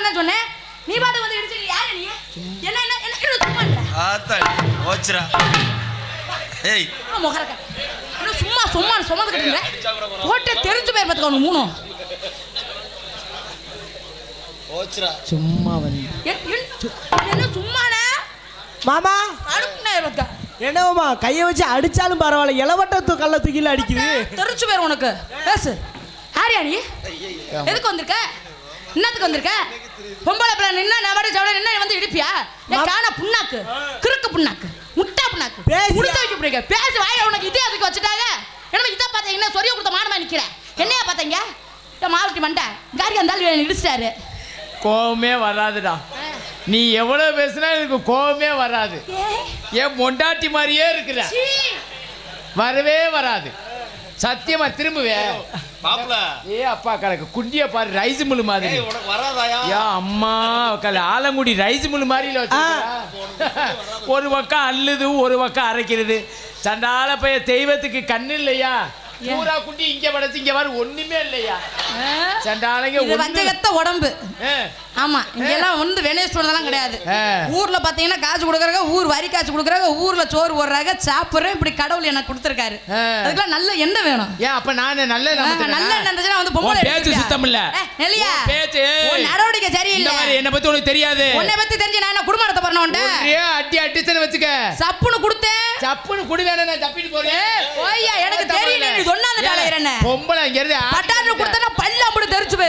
கூப்பிடுறேன்னு சொன்னேன். நீ பாட்டு வந்து இடிச்சு யாரு நீ? என்ன என்ன என்ன என்ன சும்மான்ற ஆத்தாடி ஓச்சுரா ஏய். முகரக்க என்ன சும்மா சும்மா சுமந்துக்கிட்டு போட்டு தெரிஞ்சு போய் பார்த்துக்கோ உனக்கு மூணும் ஓச்சுரா சும்மா வந்து. என்- என்- என்ன சும்மானே மாமா. அடுப்புனே இருக்கா என்னவாமா கையை வச்சு அடிச்சாலும் பரவாயில்ல இளவட்ட கல்ல தூக்கில அடிக்குது. தெரிச்சு போயிரும் உனக்கு. பேசு. யாரியா நீ? எதுக்கு வந்திருக்க? என்னத்துக்கு வந்திருக்க? பொம்பளை பிள்ளை நின்னா நான் பாட்டு சவட நின்னா வந்து இடிப்பியா? காண புண்ணாக்கு கிறுக்கு புண்ணாக்கு முட்டா புண்ணாக்கு? முடிச்சு வைக்க பிடிக்க பேசி வாயில உனக்கு இதே அதுக்கு வச்சுட்டாங்க. என்ன இதை பார்த்தீங்கன்னா சொரிய கொடுத்த மானமா நிக்கிற? என்னையா பார்த்தீங்க? மாவட்டி மண்டை. காரி அந்த ஆள் இடிச்சிட்டாரு. கோவமே வராதுடா. நீ எவ்வளவு பேசுனா எனக்கு கோவமே வராது. ஏன் மொண்டாட்டி மாதிரியே இருக்கிற. வரவே வராது. சத்தியமா திரும்புவே. ஏ அப்பா கணக்கு குண்டிய பாரு ரைஸ் முள்ளு மாதிரி. ஏய் உனக்கு வராதாயா? யா அம்மா கல ஆலங்குடி ரைஸ் மாதிரில வச்சிருக்கா ஒரு பக்கம் அள்ளுது ஒரு பக்கம் அரைக்கிறது. சண்டால பைய தெய்வத்துக்கு கண்ணு இல்லையா? பூரா குண்டி இங்க படைச்சு இங்க பாரு ஒண்ணுமே இல்லையா? சண்டாலங்க வஞ்சகத்த உடம்பு. ஆமா இங்க எல்லாம் வந்து வெனேஸ்வரதெல்லாம் கிடையாது. ஆ. ஊர்ல பாத்தீங்கன்னா காசு கொடுக்குறாங்க ஊர் வரி காசு கொடுக்குறாங்க ஊர்ல சோறு போடுறாங்க சாப்பிடுறேன் இப்படி கடவுள் எனக்கு கொடுத்துருக்காரு. அதுக்கெல்லாம் நல்ல எண்ணெய் வேணும். ஏன் அப்ப நானு நல்ல நல்ல எண்ணெய் வந்து பொம்பளை பேச்சு? சுத்தம் இல்ல. நெல்லியா? பேச்சு. நடவடிக்கை இந்த சரியில்லை மாதிரி என்ன பத்தி உனக்கு தெரியாது. உன்னை பத்தி தெரிஞ்சு நான் என்ன குடும்பம் நடத்த போறேன் உன்ட்ட ஒரே அடி அடிச்சன வச்சுக்க. சப்புன்னு கொடுத்தேன். சப்புன்னு குடி வேணா நான் தப்பிட்டு போறேன்? ஓய்யா எனக்கு தெரியல நீ என்ன பொம்பளை இங்க இருந்து பட்டாண்டு கொடுத்தா பல்ல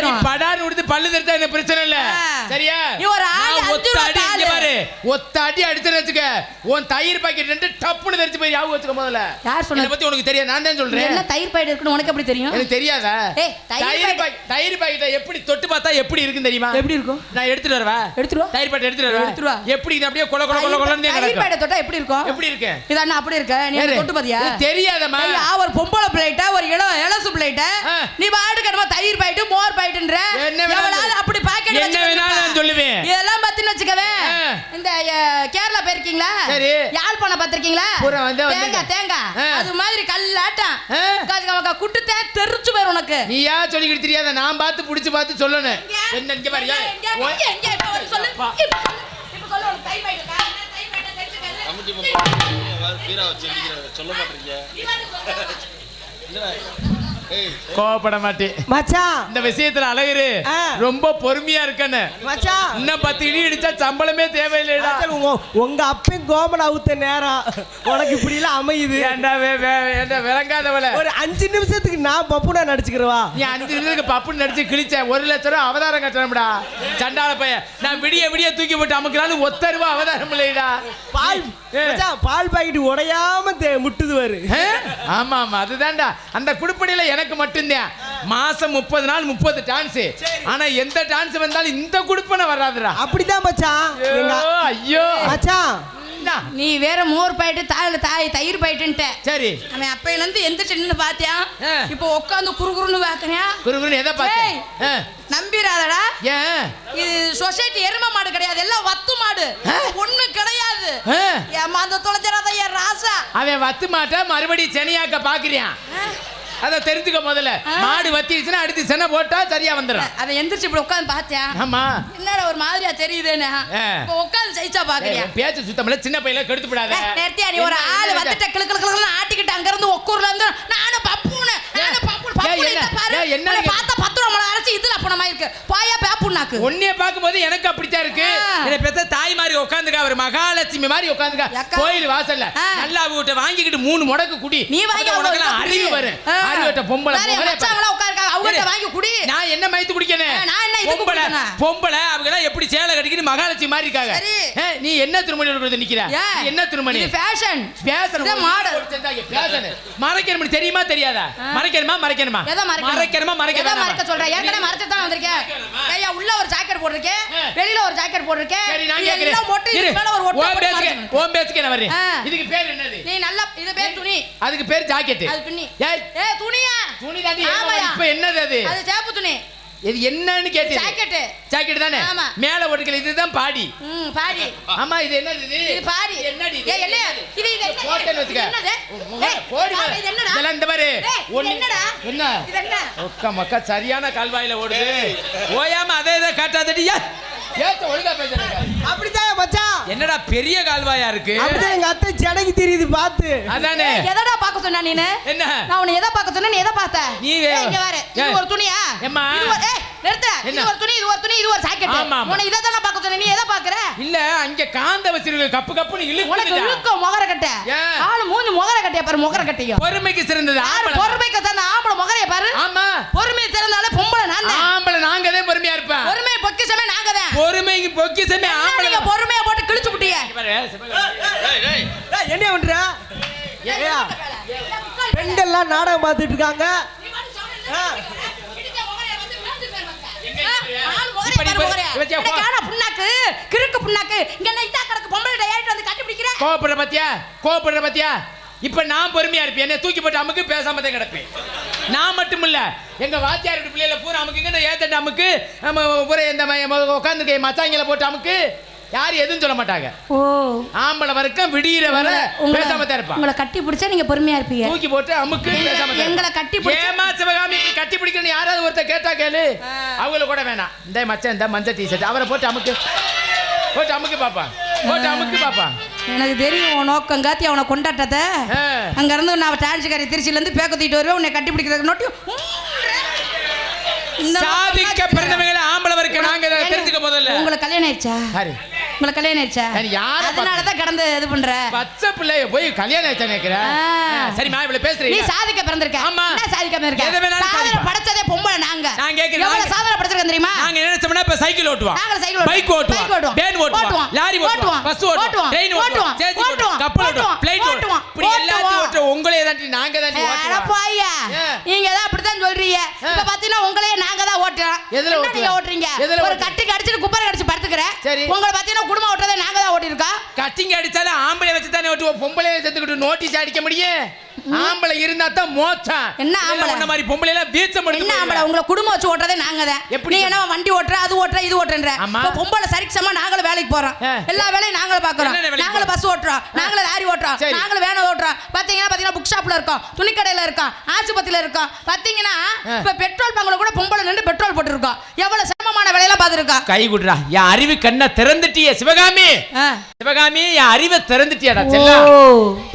போயிரும் படாரு கொடுத்து பல்லு தெரிச்சா என்ன பிரச்சனை இல்ல. சரியா? நீ ஒரு ஆளு, அஞ்சு ரூபா ஒத்த அடி வச்சுக்க உன் தயிர் பாக்கெட் ரெண்டு டப்புன்னு தெரிச்சு போய் ஞாபகம் வச்சுக்க முதல்ல. யார் சொன்னது? இதை பத்தி உனக்கு தெரியாது நான் தான் சொல்றேன். என்ன தயிர் பாய்டு இருக்குன்னு உனக்கு எப்படி தெரியும்? எனக்கு தெரியாதா? தயிர் பாக்கெட் தயிர் பாக்கெட்டை எப்படி தொட்டு பார்த்தா எப்படி இருக்குன்னு தெரியுமா? எப்படி இருக்கும்? நான் எடுத்துட்டு வரவா? எடுத்துட்டு. தயிர் பாக்கெட் எடுத்துட்டு வரவா? எடுத்துட்டு வா. எப்படி இது அப்படியே கொல கொல கொல கொலன்னு தயிர் பாய்டை தொட்டா எப்படி இருக்கும்? எப்படி இருக்கு? இது அண்ணா அப்படி இருக்க. நீ தொட்டு பாத்தியா? ஐயா, ஒரு பொம்பளை பிளேட்டா ஒரு இள இளசு பிளேட்டா. நீ பாட்டுக்கு என்னமோ தயிர் பாயிட்டு மோர் பாயிட்டுன்ற என்ன வேணாலும் அப்படி பாக்கெட் என்ன வேணாலும் நான் சொல்லுவேன். இதெல்லாம் பத்தின்னு வச்சுக்கவே. இந்த கேரளா போயிருக்கீங்களா? சரி. யாழ்ப்பாணம் பார்த்திருக்கீங்களா? பூரா வந்து தேங்காய். தேங்காய். அது மாதிரி கல்லாட்டம். குட்டுத்தே தெரிச்சு போயிரும் உனக்கு. நீயா சொல்லிக்கிட்டு தெரியாத நான் பார்த்து புடிச்சு பார்த்து சொல்லணும். என்ன இங்க பாரு பீரா சொல்ல மாட்டீங்க கோவப்பட மாட்டேன் மச்சான். இந்த விஷயத்துல அழகுரு. ரொம்ப பொறுமையா இருக்கன்னு. மச்சான். இன்னும் பத்து இடி இடிச்சா சம்பளமே தேவையில்லைடா. உங்க- உங்க அப்பன் கோமன் அவுத்த நேரம் உனக்கு இப்படி எல்லாம் அமையுது. ஏன்டா வே- வே- ஏன்டா விளங்காதவள. ஒரு அஞ்சு நிமிஷத்துக்கு நான் பப்புனா நடிச்சுக்கிறவா? நீ அஞ்சு நிமிஷத்துக்கு பப்புன்னு நடிச்சு கிழிச்ச ஒரு லட்ச ரூபா அவதாரம் கட்டணும்டா. சண்டால பையன். நான் விடிய விடிய தூக்கி போட்டு அமுக்கிறாலும் ஒத்த ரூபா அவதாரம் இல்லைடா. பால் பால் பாக்கெட் உடையாம தே- முட்டுது ஆ? ஆமா ஆமா அதுதான்டா. அந்த குடுப்படியில எனக்கு மட்டும்தான். மாசம் முப்பது நாள் முப்பது டான்ஸ் ஆனா எந்த டான்ஸ் வந்தாலும் இந்த குடுப்பனை வராதுடா. அப்படிதான் மச்சான். ஐயோ, மச்சான். நீ வேற மோர் பாயிட்டு தாயில தாய் தயிர் பாயிட்டுன்ட்ட. சரி. அவன் அப்பையில இருந்து எந்திரிச்சு நின்னு பாத்தியா. இப்போ உட்காந்து குறுகுறுன்னு பாக்குறியா குருகுருன்னு எதை பார்த்தேன் ஆ. நம்பிராதடா ஏன்? இது சொசைட்டி எரும மாடு கிடையாது எல்லாம் வத்து மாடு. ஒண்ணு கிடையாது. ஏமா அந்த தொலைஞ்சிடாத என் ராசா. அவன் வத்து மாட்ட மறுபடியும் சென்னையாக்க பாக்குறியான் அத தெரிஞ்சுக்க முதல்ல. மாடு வத்திடுச்சுன்னா அடுத்து சென்னை போட்டா சரியா வந்துடும். அவன் எந்திரிச்சு இப்படி உட்காந்து பாத்தியா? ஆமா. என்னடா ஒரு மாதிரியா தெரியுதுன்னு? உட்காந்து ஜெயிச்சா பாக்குறியா? பேச்சு சுத்தமில்ல சின்ன பையல கெடுத்து விடாத ஏய், நிறுத்தியா நீ ஒரு ஆளு வந்துட்ட கிளு கிளு ஆட்டிக்கிட்டு அங்க இருந்து ஒக்கூர்ல இருந்து நானும் பப்புன்னு நானும் பப்புன்னு என்ன? பார்த்தா அப்ப இருக்கு. பாயா பேப்புண்ணாக்கு. உன்னைய பார்க்கும்போது எனக்கு அப்படித்தான் இருக்கு. இதை பெத்த தாய் மாதிரி உட்காந்துக்கா ஒரு மகாலட்சுமி மாதிரி உட்காந்துக்கா. கோயில் வாசல்ல. நல்லா வீட்டை வாங்கிக்கிட்டு மூணு முடக்கு குடி. நீ வாங்கி உனக்கெல்லாம் அறிவு வரும். அறிவட்ட பொம்பளை முகரே பாரு. மச்சாங்களா உட்கார்க்கா அவங்கள்ட்ட. வாங்கி குடி. நான் என்ன மயத்து குடிக்கணும்? ஆ, நான் என்ன பொம்பளை அவங்க எல்லாம் எப்படி சேலை கட்டிக்கிட்டு மகாலட்சுமி மாதிரி இருக்காங்க? நீ என்ன திருமணி கொடுத்து நிக்கிற? என்ன திருமணி? ஃபேஷன் இதான் மாடல். மறைக்கணும்? தெரியுமா? தெரியாதா? மறைக்கணுமா? மறைக்கணுமா? மறைக்கணும்? மறைக்கணுமா? மறைக்க எதை வேணாமா? மறைக்க சொல்ற? ஏற்கனவே மறைச்சு தான் வந்திருக்கேன். ஐயா, உள்ள ஒரு ஜாக்கெட் போட்டிருக்கேன். வெளியில ஒரு ஜாக்கெட் போட்டிருக்கேன். சரி நான் கேக்குறேன். மொட்டை, மேல ஒரு போட்டு பேச்சுக்கு ஆ. இதுக்கு பேர் என்னது? நீ நல்லா இது பேர் துணி. அதுக்கு பேர் ஜாக்கெட் அது பின்னி. ஏய். ஏ துணியா? துணி தாண்டி. இப்ப என்னது அது? அது சேப்பு துணி. இது என்னன்னு கேட்டு ஜாக்கெட்டு ஜாக்கெட் தானே? ஆமா. மேல ஒட்டுக்கல இதுதான் பாடி. ம் பாடி. ஆமா இது என்னது இது? இது பாடி. என்னடி ஏய், என்ன? இது இது என்ன? வச்சுக்க. என்னது? போடி இது என்னடா? இதெல்லாம் இந்த மாதிரி இது என்னடா? என்ன? இது என்ன? ஒக்க மக்கா சரியான கால்வாயில ஓடுது. ஓயாம அதே இதை காட்டாதடி. ஏ, ஏத்த ஒழுங்கா பேசுறீங்க. அப்படித்தான் மச்சான். என்னடா பெரிய கால்வாயா இருக்கு? அப்படிதான் எங்க அத்தை ஜடைக்கு தெரியுது பார்த்து. அதானே? எதடா பார்க்க சொன்னா நீனு? என்ன? நான் உன்னை எதை பார்க்க சொன்னா நீ எதை பார்த்த? நீ ஏய், இங்க பாரு இது ஏய். ஒரு துணியா? ஏம்மா. இது ஒரு ஏய் நிறுத்து. இது என்ன? ஒரு துணி இது ஒரு துணி இது ஒரு ஜாக்கெட் ஆமா, ஆமா. உன்னை இதை தானே பார்க்க சொன்ன நீ எதை பார்க்கற? இல்ல அங்க காந்த வச்சிருக்க கப்பு கப்புன்னு உனக்கு இழுக்குதுடா. இழுக்க முகர கட்ட. ஏன்? ஆளு மூஞ்சி முகர கட்டிய பாரு முகர கட்டியும் பொறுமைக்கு சிறந்தது யாரு ஆம்பளை. பொறுமைக்கு தந்த ஆம்பளை முகரைய பாரு. ஆமா. பொறுமை திறந்தாலே பொம்பளை நான் தான். ஆம்பளை நாங்க தான் பொறுமையா இருப்பேன் பொறுமை பொக்கிஷமே நாங்க தான் பொறுமைக்கு பொக்கிசமே ஆம்பளை நீங்க பொறுமையா போட்டு கிழிச்சு விட்டீங்க என்ன பண்ற பெண்கள்லாம் நாடகம் பார்த்துட்டு இருக்காங்க. கிறுக்கு புண்ணாக்கு. இங்க இதா கிடக்கு? பொம்பளை வந்து கட்டி பிடிக்கிற? கோவப்படுற பாத்தியா? கோவப்படுற பாத்தியா? இப்ப நான் பொறுமையா இருப்பேன். என்ன தூக்கி போட்டு அமுக்கு பேசாம தான் கிடப்பேன். நான் மட்டும் இல்ல எங்க வாத்தியார் பிள்ளைல பூரா அமுக்குங்க ஏத்தட்ட அமுக்கு நம்ம பூரா இந்த உட்காந்து மச்சாங்கில போட்டு அமுக்கு. யாரும் எதுவும் சொல்ல மாட்டாங்க. ஓ. ஆம்பளை வரைக்கும் விடியிற வர பேசாம தான் இருப்பான் உங்களை கட்டி பிடிச்சா நீங்க பொறுமையா இருப்பீங்க. தூக்கி போட்டு அமுக்கு எங்களை- பேசாம எங்களை. கட்டி பிடிச்சு- ஏம்மா சிவகாமி இப்படி கட்டி பிடிக்கணும் யாராவது ஒருத்தர் கேட்டா கேளு. அவங்கள கூட வேணாம். இந்த மச்சான் இந்த மஞ்சள் டிஷர்ட் அவரை போட்டு அமுக்கு. போட்டு அமுக்கு பாப்பான் போட்டு அமுக்கு பாப்பான் எனக்கு தெரியும் உன் நோக்கம். காத்தி அவனை கொண்டாட்டத்தை. அங்க இருந்து நான் டான்ஸுக்காரி திருச்சியில இருந்து பேக்க தூக்கிட்டு வருவேன். உன்னை கட்டி பிடிக்கிறதுக்கு நோட்டி சாதிக்க பிறந்தவங்களை ஆம்பளை வரைக்கும் நாங்க தெரிஞ்சுக்க முதல்ல உங்களுக்கு கல்யாணம் ஆயிடுச்சா? யாரு உங்களுக்கு கல்யாணம் ஆயிடுச்சா? யாரு, அதனால தான் கடந்து இது பண்ற. பச்சை பிள்ளைய போய் கல்யாணம் ஆச்சா நினைக்கிற ஆ. சரிம்மா இவ்வளவு நீ பேசுறீங்க சாதிக்க பிறந்திருக்க. ஆமா. என்ன சாதிக்க பிறந்திருக்க எதை வேணாலும் சாதனை. படைச்சதே பொம்பளை நாங்க. நான் கேட்கிறேன், எவ்வளவு சாதனை படைச்சிருக்கேன் தெரியுமா? நாங்க என்ன நினைச்சோம்னா இப்ப சைக்கிள் ஓட்டுவோம். நாங்க சைக்கிள் பைக் ஓட்டுவோம். பைக் ஓட்டுவோம். வேன் ஓட்டுவோம். லாரி ஓட்டுவோம். பஸ் ஓட்டுவோம். ட்ரெயின் ஓட்டுவோம். ஜேசி ஓட்டுவோம். கப்பல் ஓட்டுவோம். பிளைட் ஓட்டுவோம். இப்படி எல்லாத்தையும் ஓட்டுவோம் உங்களே தாண்டி நாங்க அட ஓட்டுவோம்? நீங்க தான் சொல்றீங்க. இப்ப பாத்தீங்கன்னா உங்களையே நாங்க தான் ஓட்டுறோம். எதுல? நீங்க ஓட்டுறீங்க? ஒரு? கட்டுக்கு அடிச்சிட்டு குப்பரை அடிச்சு படுத்துக்கிறேன். சரி. உங்களை பாத்தீங்கன்னா குடும்பம் ஓட்டுறதை நாங்க தான் ஓட்டிருக்கோம் கட்டிங்க அடிச்சாலும் ஆம்பளை வச்சு தானே ஓட்டுவோம். பொம்பளை சேர்த்துக்கிட்டு நோட்டீஸ் அடிக்க முடியும். ஆம்பளை இருந்தா தான் மோச்சம் என்ன ஆம்பளை? உன்ன மாதிரி பொம்பளை எல்லாம் வீச்சம் என்ன ஆம்பளை? உங்களை குடும்பம் வச்சு ஓட்டுறதே நாங்க தான். எப்படி என்ன வண்டி ஓட்டுற அது ஓட்டுற இது ஓட்டுற ஆமா. இப்ப பொம்பளை சரிக்கு சமமா நாங்களும் வேலைக்கு போறோம். எல்லா வேலையும் நாங்களும் பாக்குறோம். நாங்களும் பஸ் ஓட்டுறோம். நாங்களும் லாரி ஓட்டுறோம். நாங்களும் வேனை ஓட்டுறோம். பாத்தீங்கன்னா பாத்தீங்கன்னா புக் ஷாப்ல இருக்கோம். துணிக்கடையில இருக்கோம். ஆஸ்பத்திரியில இருக்கோம். பாத்தீங்கன்னா. இப்ப பெட்ரோல் பங்க்ல கூட பொம்பளை நின்று பெட்ரோல் போட்டுருக்கோம். எவ்வளவு சிரமமான வேலையெல்லாம் பார்த்துருக்கோம் கை குடுறா. என் அறிவு கண்ணை திறந்துட்டியே சிவகாமி. சிவகாமி என் அறிவை திறந்துட்டியாடா செல்லா.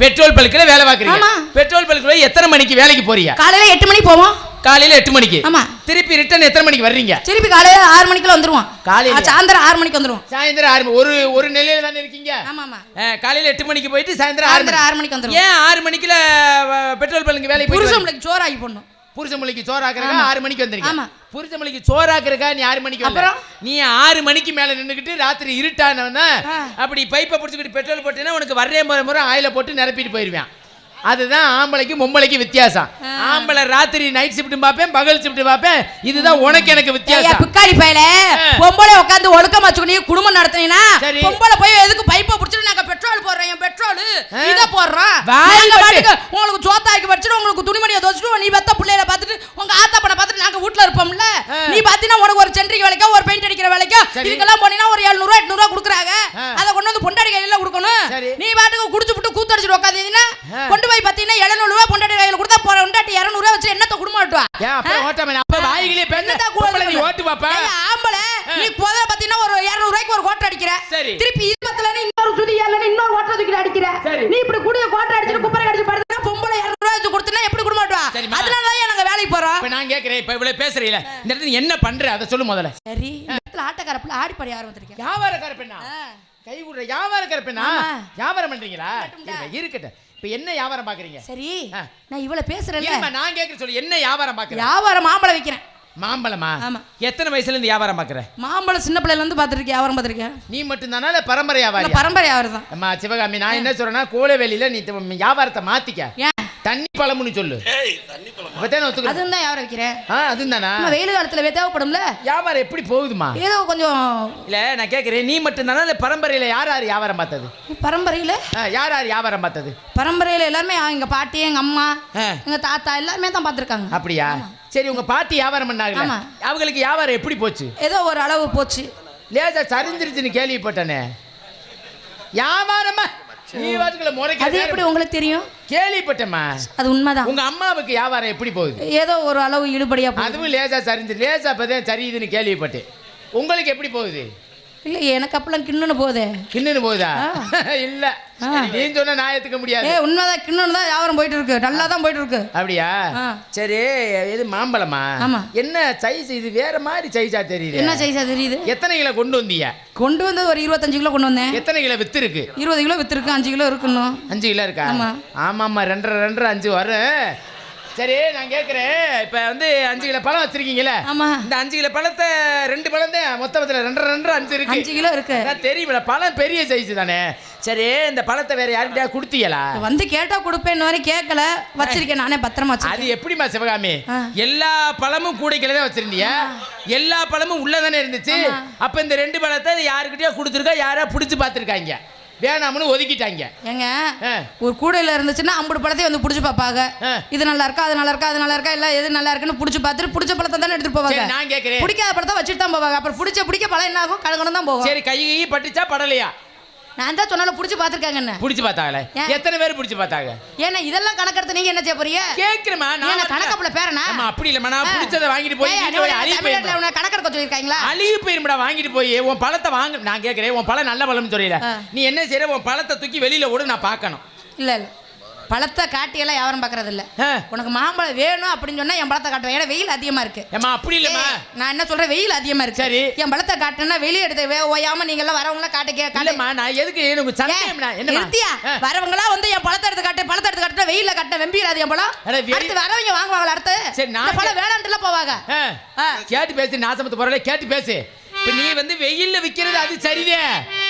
பெட்ரோல் பல்குல வேலை பாக்குறீங்க. பெட்ரோல் பல்குல எத்தனை மணிக்கு வேலைக்கு போறீங்க காலையில எட்டு மணிக்கு போவோம் காலையில எட்டு மணிக்கு ஆமா. திருப்பி ரிட்டர்ன் எத்தனை மணிக்கு வர்றீங்க திருப்பி காலையில ஆறு மணிக்குள்ள வந்துருவோம் காலையிலயா? ஆ, சாயந்தரம் ஆறு மணிக்கு வந்துருவோம் சாயந்தரம் ஆறு ஒரு ஒரு நிலையில தானே இருக்கீங்க ஆமா ஆமா காலையில எட்டு மணிக்கு போயிட்டு சாயந்தரம் ஆறு ஆறு மணிக்கு வந்துருவோம் ஏன் ஆறு மணிக்குல பெட்ரோல் பல்லுக்கு வேலைக்கு போயிட்டு புருஷன் சோறாக்கி போடணும் புருஷ மொழிக்கு சோறாக்குறக்கா. ஆறு மணிக்கு வந்துருங்க ஆமா. புருஷ மொழிக்கு சோறாக்குறக்கா நீ ஆறு மணிக்கு. அப்புறம்? நீ ஆறு மணிக்கு மேல நின்னுக்கிட்டு ராத்திரி இருட்டானவன. அப்படி பைப்பை பிடிச்சிக்கிட்டு பெட்ரோல் போட்டேன்னா உனக்கு வர்றே முறை முறை ஆயில போட்டு நிரப்பிட்டு போயிருவேன் அதுதான் ஆம்பளைக்கு பொம்பளைக்கு வித்தியாசம். ஆம்பளை ராத்திரி நைட் ஷிஃப்ட் பார்ப்பேன் பகல் ஷிஃப்ட் பார்ப்பேன் இதுதான் உனக்கு எனக்கு வித்தியாசம் பிக்காளி பயல. பொம்பளை உட்காந்து ஒழுக்கமா வச்சுக்கணும் குடும்பம் நடத்துனீங்கன்னா. பொம்பளை போய் எதுக்கு பைப்பை பிடிச்சிட்டு நாங்க பெட்ரோல் போடுறோம் என் பெட்ரோல். இத போடுறோம் உங்களுக்கு சோத்தாக்கி வச்சுட்டு உங்களுக்கு துணிமணியை துவச்சிட்டு நீ வெத்த பிள்ளையில பார்த்துட்டு உங்க ஆத்தா படம் பார்த்துட்டு நாங்க வீட்ல இருப்போம்ல. நீ பாத்தீங்கன்னா உனக்கு ஒரு சென்ட்ரிக் வேலைக்கோ ஒரு பெயிண்ட் அடிக்கிற வேலைக்கோ. இதுக்கெல்லாம் போனீங்கன்னா ஒரு 700 ரூபா 800 ரூபா கொடுக்குறாங்க ஆ. அதை கொண்டு வந்து பொண்டாடி கையில கொடுக்கணும் சரி. நீ பாட்டுக்கு குடிச்சு விட்டு கூத்தடிச்சிட்டு உட்காந்தீங்கன்னா பாத்தீங்கன்னா 700 ரூபா பொண்டாடி கையில கொடுத்தா போற பொண்டாட்டி 200 ரூபா வச்சு என்னத்த குடும்பம் ஓட்டுவா அப்ப வாய்களே கூட நீ? ஓட்டு பாப்பா ஆம்பளை நீ போத பாத்தீங்கன்னா ஒரு 200 ரூபாய்க்கு ஒரு கோட்டை அடிக்கிற. சரி. திருப்பி இதுமத்துல இன்னொரு சுதி ஏறல இன்னொரு கோட்டை தூக்கி அடிக்கிற. நீ இப்படி குடிய கோட்டை அடிச்சிட்டு குப்பரை அடிச்சு படுத்தா பொம்பளை 200 ரூபாய் வச்சு கொடுத்தனா எப்படி குடும்பம் ஓட்டுவா சரிம்மா. அதனால தான் நாங்க வேலைக்கு போறோம்? இப்ப நான் கேக்குறேன் இப்ப இவ்வளவு பேசுறீல இந்த இடத்துல என்ன பண்ற? அதை சொல்லு முதல்ல. சரி இடத்துல ஆட்டக்காரப்புல ஆடி பாடி ஆரம்பிச்சிருக்கேன். வியாபாரக்கார பெண்ணா? கை விடுற வியாபாரக்கார பெண்ணா. வியாபாரம் பண்றீங்களா? இருக்கட்டும். இப்ப என்ன வியாபாரம் பாக்குறீங்க? சரி. நான் இவ்வளவு பேசுறேன்ல. இருமா, நான் கேக்குற சொல்லு என்ன வியாபாரம் பாக்குற? வியாபாரம் மாம்பழம் விக்கிறேன். மாம்பழமா? ஆமா. எத்தனை வயசுல இருந்து வியாபாரம் பாக்குற? மாம்பழம் சின்ன பிள்ளைல இருந்து பாத்துருக்கேன் வியாபாரம் பாத்துருக்கேன் நீ மட்டும் தானா இல்ல பரம்பரை இந்த வியாபாரி பரம்பரை வியாபாரம் தான். அம்மா சிவகாமி நான் என்ன சொல்றேன்னா கோலவேலியில நீ வியாபாரத்தை மாத்திக்க. தண்ணி பழம்னு சொல்லு. அதுவும் தான் வியாபாரம் விக்கிறேன் ஆ அதுதானா நம்ம வெயில் காலத்துல தேவைப்படும்ல? வியாபாரம் எப்படி போகுதுமா? ஏதோ கொஞ்சம் இல்ல நான் கேக்குறேன் நீ மட்டும் தானா இல்ல பரம்பரையில யார் யார் வியாபாரம் பார்த்தது? பரம்பரையில? ஆ, யார் யார் வியாபாரம் பார்த்தது? பரம்பரையில எல்லாருமே எங்க பாட்டி எங்க அம்மா ஆ. எங்க தாத்தா எல்லாருமே தான் பார்த்திருக்காங்க. அப்படியா? சரி உங்க பாட்டி வியாபாரம் பண்ணாங்க. அவங்களுக்கு வியாபாரம் எப்படி போச்சு? ஏதோ ஒரு அளவு போச்சு. லேசா சரிஞ்சிருச்சுன்னு கேள்விப்பட்டனே. வியாபாரமா? நீ வாட்டுக்குள்ள அது எப்படி உங்களுக்கு தெரியும்? கேள்விப்பட்டேம்மா. அது உண்மைதான். உங்க அம்மாவுக்கு வியாபாரம் எப்படி போகுது? ஏதோ ஒரு அளவு இழுபடியா போகுது. அதுவும் லேசா சரிஞ்சு லேசா இப்பதான் சரியுதுன்னு கேள்விப்பட்டேன். உங்களுக்கு எப்படி போகுது? இல்ல எனக்கு அப்பெல்லாம் கிண்ணுன்னு போதே. கிண்ணுன்னு போகுதா? இல்ல. நீ சொன்ன நியாயத்துக்க முடியாது. ஏ உண்மைதான். கிண்ணுன்னு தான் வியாபாரம் போயிட்டு இருக்கு நல்லா தான் போயிட்டு இருக்கு அப்படியா. சரி இது மாம்பழமா? ஆமா. என்ன சைஸ்? இது வேற மாதிரி சைஸா தெரியுது. என்ன சைஸா தெரியுது? எத்தனை கிலோ கொண்டு வந்தீங்க? கொண்டு வந்து ஒரு இருபத்தஞ்சு கிலோ கொண்டு வந்தேன். எத்தனை கிலோ வித்து இருக்கு? இருபது கிலோ வித்துருக்கு அஞ்சு கிலோ இருக்கணும் அஞ்சு கிலோ இருக்கா? ஆமா. ஆமாம்மா ரெண்டரை ரெண்டரை அஞ்சு வரும். சரி நான் கேட்குறேன் இப்போ வந்து அஞ்சு கிலோ பழம் வச்சிருக்கீங்களே ஆமா. இந்த அஞ்சு கிலோ பழத்தை ரெண்டு பழம் தான் மொத்தத்தில் ரெண்டரை ரெண்டரை அஞ்சு இருக்கு. அஞ்சு கிலோ இருக்கு. அதான் தெரியுமில்ல பழம் பெரிய சைஸ் தானே. சரி இந்த பழத்தை வேற யார்கிட்டயா கொடுத்தீங்களா? வந்து கேட்டா கொடுப்பேன் வரை கேட்கல வச்சிருக்கேன் நானே பத்திரமா அது வச்சிருக்கேன் எப்படிம்மா சிவகாமி. எல்லா பழமும் கூடைக்குள்ள தான் வச்சிருந்தியா எல்லா பழமும் உள்ள தானே இருந்துச்சு. அப்ப இந்த ரெண்டு பழத்தை யாருக்கிட்டயோ கொடுத்துருக்கா யாரா பிடிச்சு பார்த்துருக்காங்க. வேணாம்னு ஒதுக்கிட்டாங்க. ஏங்க. ஒரு கூடையில இருந்துச்சுன்னா ஐம்பது பழத்தையும் வந்து புடிச்சு பார்ப்பாங்க. இது நல்லா இருக்கா அது நல்லா இருக்கா அது நல்லா இருக்கா இல்ல எது நல்லா இருக்குன்னு புடிச்சு பார்த்துட்டு பிடிச்ச பழத்தை தானே எடுத்துட்டு போவாங்க. நான் கேட்குறேன் பிடிக்காத பழத்தை வச்சுட்டு தான் போவாங்க. அப்புறம் பிடிச்ச பிடிக்க பழம் என்ன ஆகும் கலங்கணும் தான் போகும். சரி கை பட்டுச்சா படலையா? நான் தான் சொன்னாலும் பிடிச்சி பார்த்துருக்காங்க என்ன? பிடிச்சு பார்த்தாங்களே? எத்தனை பேர் பிடிச்சு பார்த்தாங்க? ஏன்னா இதெல்லாம் கணக்கெடுத்து நீங்க என்ன செய்ய போறீங்க? கேக்குறேமா நீ என்ன கணக்கப்புல பேரனா? ஆமா அப்படி இல்லம்மா நான் பிடிச்சத வாங்கிட்டு போய் தமிழ்நாட்டுல போயிருமா உன்னை கணக்கெடுக்க சொல்லியிருக்காங்களா? அழுகி போயிருமாடா வாங்கிட்டு போய். உன் பழத்தை வாங்க நான் கேட்கறேன் உன் பழம் நல்ல பழம்னு ஆ. நீ என்ன செய்யற? உன் பழத்தை தூக்கி வெளியில ஓடு நான் பார்க்கணும். இல்ல இல்ல. பழத்தை காட்டி எல்லாம் யாரும் பார்க்கறது இல்ல. உனக்கு மாம்பழம் வேணும் அப்படின்னு சொன்னா என் பழத்தை காட்டுவேன். ஏன்னா வெயில் அதிகமா இருக்கு. ஏம்மா அப்படி இல்லம்மா. நான் என்ன சொல்றேன்? வெயில் அதிகமா இருக்கு. சரி. என் பழத்தை காட்டினா வெளியே எடுத்து வே- ஓயாம நீங்க எல்லாம் வரவங்க காட்ட கே காட்டு. இல்லம்மா நான் எதுக்கு? எனக்கு சந்தேகம்னா என்னம்மா? நிறுத்தியா. வரவங்களா வந்து என் பழத்தை எடுத்து காட்டு பழத்தை எடுத்து காட்டுனா வெயில்ல காட்ட வெம்பிடாது என் பழம். அட, வெயில்- அடுத்து வரவங்க வாங்குவாங்களா அடுத்து? சரி, நான் பழம் வேணான்ட்டுல போவாங்க. கேட்டு பேசு நாசமத்து போறல கேட்டு பேசு. நீ வந்து வெயில்ல விக்கிறது அது சரிதே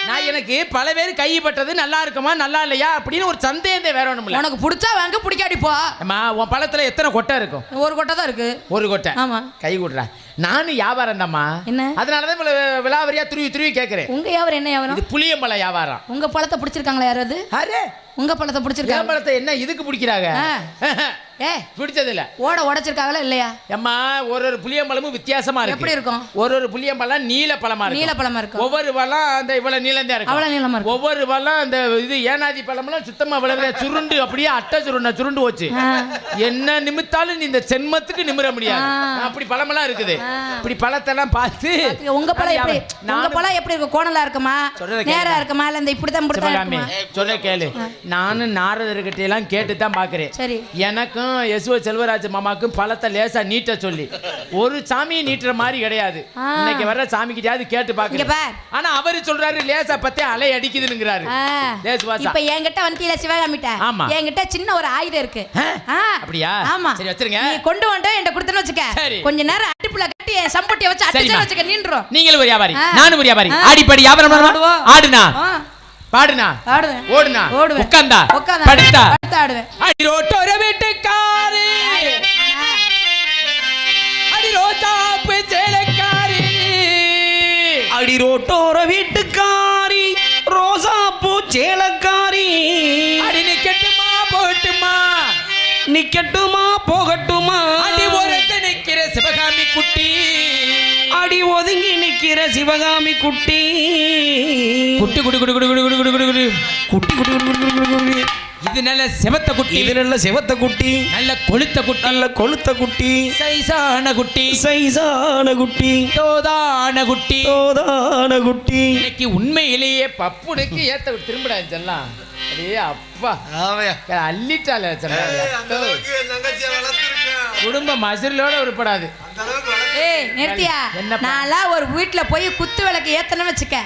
நான் எனக்கு பல பேர் கைப்பட்டது நல்லா இருக்குமா நல்லா இல்லையா அப்படின்னு ஒரு சந்தேகம் வேற ஒண்ணும் இல்ல. உனக்கு பிடிச்சா வாங்க பிடிக்காடி போ. அம்மா உன் பழத்துல எத்தனை கொட்டை இருக்கும்? ஒரு கொட்டை தான் இருக்கு. ஒரு கொட்டை. ஆமா. கை கொடுறா. நானும் வியாபாரம் தாம்மா என்ன? அதனாலதான் இவ்வளவு விலாவரியா துருவி துருவி கேட்கிறேன் உங்க வியாபாரம் என்ன இது வியாபாரம் புளியம்பழ வியாபாரம். உங்க பழத்தை பிடிச்சிருக்காங்களா யாராவது அரே உங்க பழத்தை பிடிச்சிருக்காங்க. வியாபாரத்தை என்ன இதுக்கு பிடிக்கிறாங்க. ஏ. பிடிச்சது இல்ல ஓட உடைச்சிருக்காங்களா இல்லையா? அம்மா ஒரு ஒரு புளியம்பழமும் வித்தியாசமா இருக்கு. எப்படி இருக்கும்? ஒரு ஒரு புளியம்பழம் நீல பழமா இருக்கும். நீல பழமா இருக்கும். ஒவ்வொரு பழம் அந்த இவ்வளவு நீளம் தான் இருக்கும். அவ்வளவு நீளமா இருக்கும். ஒவ்வொரு பழம் அந்த இது ஏனாதி பழம்லாம் சுத்தமா விளவில சுருண்டு அப்படியே அட்டை சுருண்ட சுருண்டு போச்சு. என்ன நிமித்தாலும் நீ இந்த சென்மத்துக்கு நிமிர முடியாது. அப்படி பழமெல்லாம் இருக்குது. இப்படி பழத்தெல்லாம் பார்த்து உங்க பழம் எப்படி? உங்க பழம் எப்படி இருக்கும்? கோணலா இருக்குமா? நேரா. இருக்குமா? இல்ல இந்த இப்படித்தான் சிவகாமி இருக்குமா? சொல்ல கேளு. நானும் நாரதர்கிட்ட எல்லாம் கேட்டு தான் பாக்குறேன் சரி. எனக்கும் யசுவ செல்வராஜ் மாமாக்கும் பழத்தை லேசா நீட்ட சொல்லி. ஒரு சாமியை நீட்டுற மாதிரி கிடையாது. இன்னைக்கு வர்ற சாமி கிட்டயாவது கேட்டு பாக்குறேன் ஆனா அவரு சொல்றாரு லேசா பத்தே அலை அடிக்குதுங்கிறாரு இப்ப என்கிட்ட வந்தீல சிவகாமிட்ட? ஆமா. என்கிட்ட சின்ன ஒரு ஆயுதம் இருக்கு. அப்படியா? ஆமா. சரி, வச்சிருங்க. கொண்டு வந்து என்கிட்ட கொடுத்தேன்னு வச்சுக்க. கொஞ்ச நேரம் அடுப்புல சம்பட்டியை வச்சு. அடிச்சு வச்சுக்க நின்றும் நீங்களும் ஒரு வியாபாரி. நானும் ஒரு வியாபாரி. ஆ. ஆடிப்படி வியாபாரம் பண்ணுவா ஆடுவோம். ஆடுனா? ஆ, பாடுனா? ஆடுவேன் ஓடுனா? ஓடுவேன். உட்கார்ந்தா உட்கார்ந்தா படுத்தா? படுத்து ஆடுவேன். அடி ரோட்டோர வீட்டுக்காரி. அடி ரோட்டாப்பு சேலக்காரி. அடி ரோட்டோர வீட்டுக்காரி. ரோசா பூ சேலக்காரி. அடி நிக்கட்டுமா போட்டுமா? நிக்கட்டுமா போகட்டுமா? குட்டி அடி ஒதுங்கி நிக்கிற சிவகாமி குட்டி குட்டி குடி குடி குடி குடி குடி குடி குடி குடி குட்டி குட்டி குட்டி குட்டி குட்டி குட்டி இது நல்ல சிவத்த குட்டி இது நல்ல சிவத்த குட்டி நல்ல கொளுத்த குட்டி நல்ல கொளுத்த குட்டி சைசான குட்டி சைசான குட்டி தோதான குட்டி தோதான குட்டி இன்னைக்கு உண்மையிலேயே பப்புனுக்கு ஏத்த திரும்பிடா செல்லாம் அடே அப்பா அள்ளிட்டால அந்த அளவுக்கு என் தங்கச்சியை வளர்த்துருக்கேன் குடும்ப மசிலோட உருப்படாது. அந்த அளவுக்கு வளர்த்து ஏய் நிறுத்தியா? நான்லாம் ஒரு வீட்ல போய் குத்து விளக்கு ஏத்தணும் வச்சுக்க.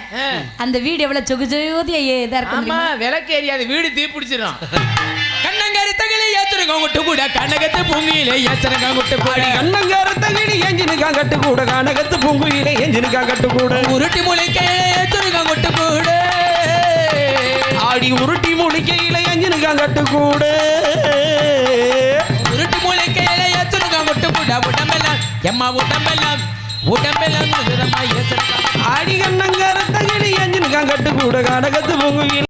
அந்த வீடு எவ்வளவு சொகு சொகுதியா இதா தெரியுமா? விளக்கு எரியாது வீடு தீ பிடிச்சிரும். கண்ணங்கரி தகலி ஏத்துருங்க விட்டு கூட. கனகத்து பூங்கியில ஏத்துருங்க விட்டு கூட. கண்ணங்காரத்த கிளி எஞ்சினுக்கா கட்டு கூட. கனகத்து பூங்குயிலே எஞ்சினுக்கா கட்டு கூட. உருட்டி முளைக்கையில ஏத்துருங்க விட்டு கூட. ஆடி உருட்டி முழிக்கையில எஞ்சினுக்கா கட்டு கூட. ஏண்டா உடம்பெல்லாம் எம்மா உடம்பெல்லாம் உடம்பெல்லாம் ஆடி கண்ணங்க ரத்தகடி அஞ்சு கட்டு கூட காடகத்து பொங்குவில்